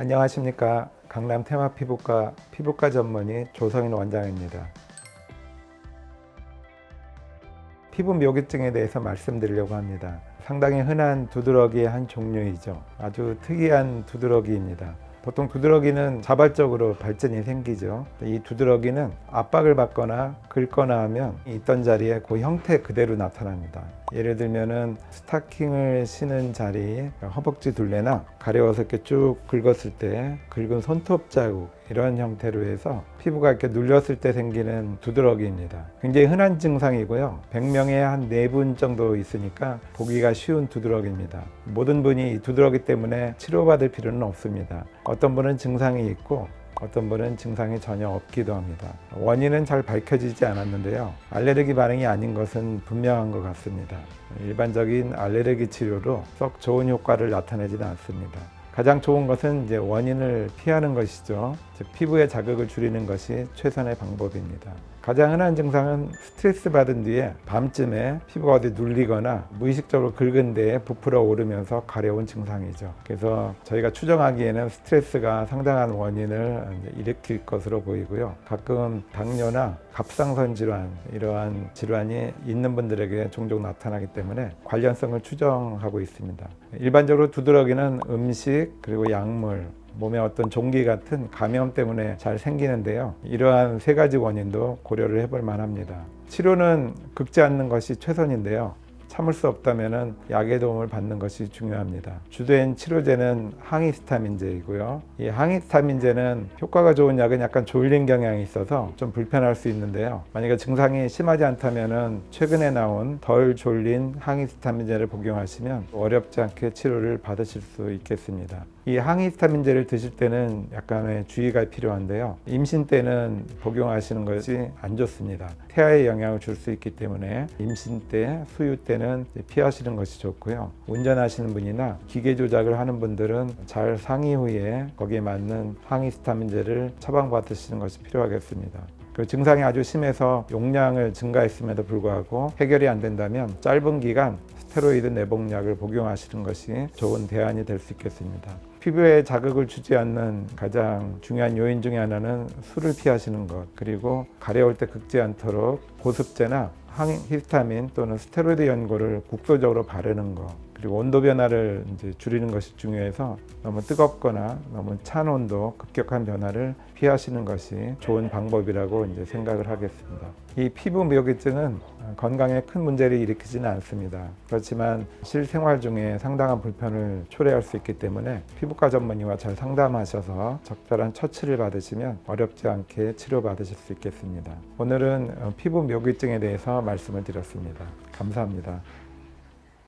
안녕하십니까 강남 테마 피부과 피부과 전문의 조성인 원장입니다. 피부 묘기증에 대해서 말씀드리려고 합니다. 상당히 흔한 두드러기의 한 종류이죠. 아주 특이한 두드러기입니다. 보통 두드러기는 자발적으로 발전이 생기죠. 이 두드러기는 압박을 받거나 긁거나 하면 있던 자리에 그 형태 그대로 나타납니다. 예를 들면은 스타킹을 신은 자리, 허벅지 둘레나 가려워서 이렇게 쭉 긁었을 때 긁은 손톱 자국 이런 형태로 해서 피부가 이렇게 눌렸을 때 생기는 두드러기입니다. 굉장히 흔한 증상이고요. 100명에 한 4분 정도 있으니까 보기가 쉬운 두드러기입니다. 모든 분이 이 두드러기 때문에 치료받을 필요는 없습니다. 어떤 분은 증상이 있고 어떤 분은 증상이 전혀 없기도 합니다. 원인은 잘 밝혀지지 않았는데요. 알레르기 반응이 아닌 것은 분명한 것 같습니다. 일반적인 알레르기 치료로 썩 좋은 효과를 나타내지는 않습니다. 가장 좋은 것은 이제 원인을 피하는 것이죠. 즉, 피부의 자극을 줄이는 것이 최선의 방법입니다. 가장 흔한 증상은 스트레스 받은 뒤에 밤쯤에 피부가 어디 눌리거나 무의식적으로 긁은 데에 부풀어 오르면서 가려운 증상이죠. 그래서 저희가 추정하기에는 스트레스가 상당한 원인을 일으킬 것으로 보이고요. 가끔 당뇨나 갑상선 질환 이러한 질환이 있는 분들에게 종종 나타나기 때문에 관련성을 추정하고 있습니다. 일반적으로 두드러기는 음식 그리고 약물 몸의 어떤 종기 같은 감염 때문에 잘 생기는데요. 이러한 세 가지 원인도 고려를 해볼 만합니다. 치료는 긁지 않는 것이 최선인데요. 참을 수 없다면 약의 도움을 받는 것이 중요합니다. 주된 치료제는 항히스타민제이고요. 이 항히스타민제는 효과가 좋은 약은 약간 졸린 경향이 있어서 좀 불편할 수 있는데요. 만약에 증상이 심하지 않다면 최근에 나온 덜 졸린 항히스타민제를 복용하시면 어렵지 않게 치료를 받으실 수 있겠습니다. 이 항히스타민제를 드실 때는 약간의 주의가 필요한데요. 임신 때는 복용하시는 것이 안 좋습니다. 태아에 영향을 줄 수 있기 때문에 임신 때, 수유 때는 피하시는 것이 좋고요. 운전하시는 분이나 기계 조작을 하는 분들은 잘 상의 후에 거기에 맞는 항히 스타민제를 처방받으시는 것이 필요하겠습니다. 그 증상이 아주 심해서 용량을 증가했음에도 불구하고 해결이 안 된다면 짧은 기간 스테로이드 내복약을 복용하시는 것이 좋은 대안이 될 수 있겠습니다. 피부에 자극을 주지 않는 가장 중요한 요인 중에 하나는 술을 피하시는 것 그리고 가려울 때 긁지 않도록 보습제나 항히스타민 또는 스테로이드 연고를 국소적으로 바르는 것 그리고 온도 변화를 이제 줄이는 것이 중요해서 너무 뜨겁거나 너무 찬 온도 급격한 변화를 피하시는 것이 좋은 방법이라고 이제 생각을 하겠습니다. 이 피부 묘기증은 건강에 큰 문제를 일으키지는 않습니다. 그렇지만 실생활 중에 상당한 불편을 초래할 수 있기 때문에 피부과 전문의와 잘 상담하셔서 적절한 처치를 받으시면 어렵지 않게 치료받으실 수 있겠습니다. 오늘은 어, 피부 묘기증에 대해서 말씀을 드렸습니다. 감사합니다.